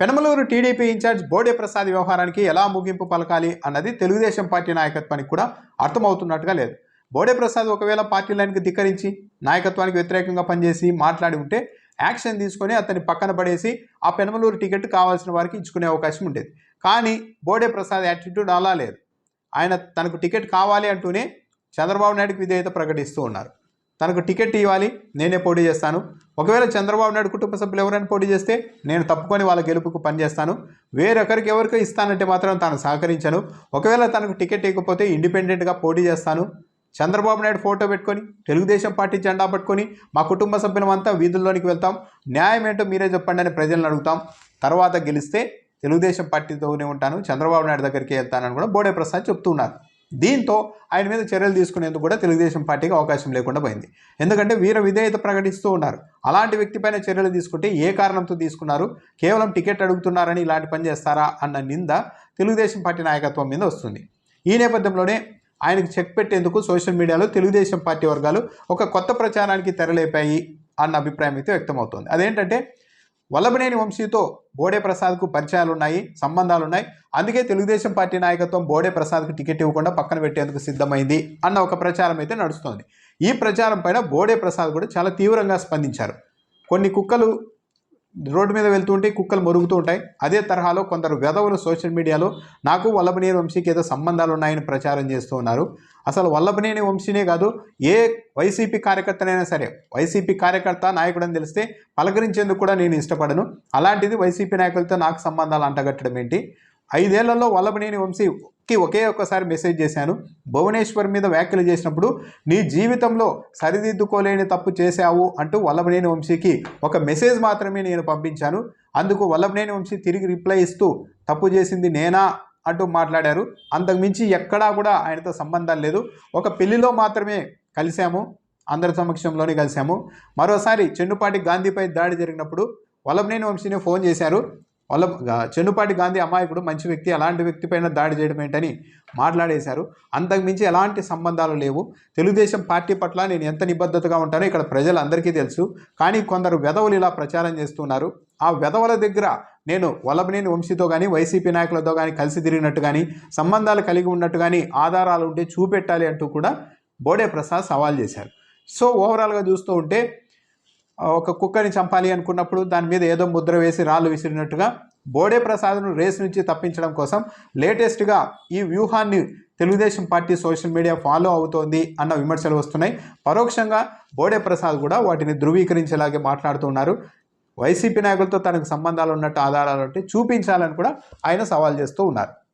Penamaluru TDP incharge Bode Prasad వ్యవహారానికి ఎలా ముగింపు పలకాలి అన్నది తెలుగుదేశం పార్టీ నాయకత్వానికి కూడా అర్థమవుతున్నట్టుగా లేదు. బోడే ప్రసాద్ ఒకవేళ పార్టీ లైన్కి ధిక్కరించి నాయకత్వానికి వ్యతిరేకంగా పనిచేసి మాట్లాడి ఉంటే యాక్షన్ తీసుకొని అతన్ని పక్కన పడేసి ఆ పెనమలూరు టికెట్ కావాల్సిన వారికి ఇచ్చుకునే అవకాశం ఉండేది. కానీ బోడే ప్రసాద్ యాటిట్యూడ్ అలా లేదు. ఆయన తనకు టికెట్ కావాలి అంటూనే చంద్రబాబు నాయుడుకి విధేయత ప్రకటిస్తూ ఉన్నారు. తనకు టికెట్ ఇవ్వాలి నేనే పోటీ చేస్తాను. ఒకవేళ చంద్రబాబు నాయుడు కుటుంబ సభ్యులు ఎవరైనా పోటీ చేస్తే నేను తప్పుకొని వాళ్ళ గెలుపుకు పనిచేస్తాను. వేరొకరికి ఎవరికి ఇస్తానంటే మాత్రం తాను సహకరించను. ఒకవేళ తనకు టికెట్ ఇవ్వకపోతే ఇండిపెండెంట్గా పోటీ చేస్తాను. చంద్రబాబు నాయుడు ఫోటో పెట్టుకొని తెలుగుదేశం పార్టీ జెండా పట్టుకొని మా కుటుంబ సభ్యులమంతా వీధుల్లోనికి వెళ్తాం. న్యాయం ఏంటో మీరే చెప్పండి అని ప్రజలను అడుగుతాం. తర్వాత గెలిస్తే తెలుగుదేశం పార్టీతోనే ఉంటాను. చంద్రబాబు నాయుడు దగ్గరికి వెళ్తానని కూడా బోడే ప్రసాద్ చెప్తున్నారు. దీంతో ఆయన మీద చర్యలు తీసుకునేందుకు కూడా తెలుగుదేశం పార్టీకి అవకాశం లేకుండా పోయింది. ఎందుకంటే వీర విధేయత ప్రకటిస్తూ ఉన్నారు. అలాంటి వ్యక్తిపైన చర్యలు తీసుకుంటే ఏ కారణంతో తీసుకున్నారు? కేవలం టికెట్ అడుగుతున్నారని ఇలాంటి పని చేస్తారా అన్న నింద తెలుగుదేశం పార్టీ నాయకత్వం మీద వస్తుంది. ఈ నేపథ్యంలోనే ఆయనకు చెక్ పెట్టేందుకు సోషల్ మీడియాలో తెలుగుదేశం పార్టీ వర్గాలు ఒక కొత్త ప్రచారానికి తెరలేపాయి అన్న అభిప్రాయం అయితే వ్యక్తమవుతోంది. అదేంటంటే వల్లభనేని వంశీతో బోడే ప్రసాద్కు పరిచయాలు ఉన్నాయి సంబంధాలు ఉన్నాయి అందుకే తెలుగుదేశం పార్టీ నాయకత్వం బోడే ప్రసాద్కు టికెట్ ఇవ్వకుండా పక్కన పెట్టేందుకు సిద్ధమైంది అన్న ఒక ప్రచారం అయితే నడుస్తోంది. ఈ ప్రచారం పైన బోడే ప్రసాద్ కూడా చాలా తీవ్రంగా స్పందించారు. కొన్ని కుక్కలు రోడ్డు మీద వెళ్తుంటే కుక్కలు మొరుగుతూ ఉంటాయి. అదే తరహాలో కొందరు వెధవులు సోషల్ మీడియాలో నాకు వల్లభనేని వంశీకి ఏదో సంబంధాలు ఉన్నాయని ప్రచారం చేస్తూ ఉన్నారు. అసలు వల్లభనేని వంశీనే కాదు ఏ వైసీపీ కార్యకర్తనైనా సరే వైసీపీ కార్యకర్త నాయకుడని తెలిస్తే పలకరించేందుకు కూడా నేను ఇష్టపడను. అలాంటిది వైసీపీ నాయకులతో నాకు సంబంధాలు అంటగట్టడం ఏంటి? ఐదేళ్ళలో వల్లభనేని వంశీకి ఒకే ఒక్కసారి మెసేజ్ చేశాను. భువనేశ్వర్ మీద వ్యాఖ్యలు చేసినప్పుడు నీ జీవితంలో సరిదిద్దుకోలేని తప్పు చేశావు అంటూ వల్లభనేని వంశీకి ఒక మెసేజ్ మాత్రమే నేను పంపించాను. అందుకు వల్లభనేని వంశీ తిరిగి రిప్లై ఇస్తూ తప్పు చేసింది నేనా? అంటూ మాట్లాడారు. అంతకుమించి ఎక్కడా కూడా ఆయనతో సంబంధం లేదు. ఒక పెళ్ళిలో మాత్రమే కలిశాము. అందరి సమక్షంలోనే కలిశాము. మరోసారి చెన్నుపాటి గాంధీపై దాడి జరిగినప్పుడు వల్లభనేని వంశీని ఫోన్ చేశారు. వాళ్ళ చెన్నుపాటి గాంధీ అమాయకుడు మంచి వ్యక్తి అలాంటి వ్యక్తి పైన దాడి చేయడం ఏంటని మాట్లాడేశారు. అంతకుమించి ఎలాంటి సంబంధాలు లేవు. తెలుగుదేశం పార్టీ పట్ల నేను ఎంత నిబద్ధతగా ఉంటానో ఇక్కడ ప్రజలందరికీ తెలుసు. కానీ కొందరు వెధవులు ఇలా ప్రచారం చేస్తున్నారు. ఆ వెధవల దగ్గర నేను వల్లభనేని వంశీతో కానీ వైసీపీ నాయకులతో కానీ కలిసి తిరిగినట్టు కానీ సంబంధాలు కలిగి ఉన్నట్టు కానీ ఆధారాలు ఉంటే చూపెట్టాలి అంటూ కూడా బోడే ప్రసాద్ సవాల్ చేశారు. సో ఓవరాల్గా చూస్తూ ఉంటే ఒక కుక్కని చంపాలి అనుకున్నప్పుడు దాని మీద ఏదో ముద్ర వేసి రాళ్ళు విసిరినట్టుగా బోడే ప్రసాద్ను రేస్ నుంచి తప్పించడం కోసం లేటెస్ట్గా ఈ వ్యూహాన్ని Telugu Desam party social media follow అవుతోంది అన్న విమర్శలు వస్తున్నాయి. పరోక్షంగా బోడే ప్రసాద్ కూడా వాటిని ధృవీకరించేలాగే మాట్లాడుతున్నారు. వైసీపీ నాయకులతో తనకు సంబంధాలు ఉన్నట్టు ఆధారాలు ఉంటే చూపించాలని కూడా ఆయన సవాల్ చేస్తూ ఉన్నారు.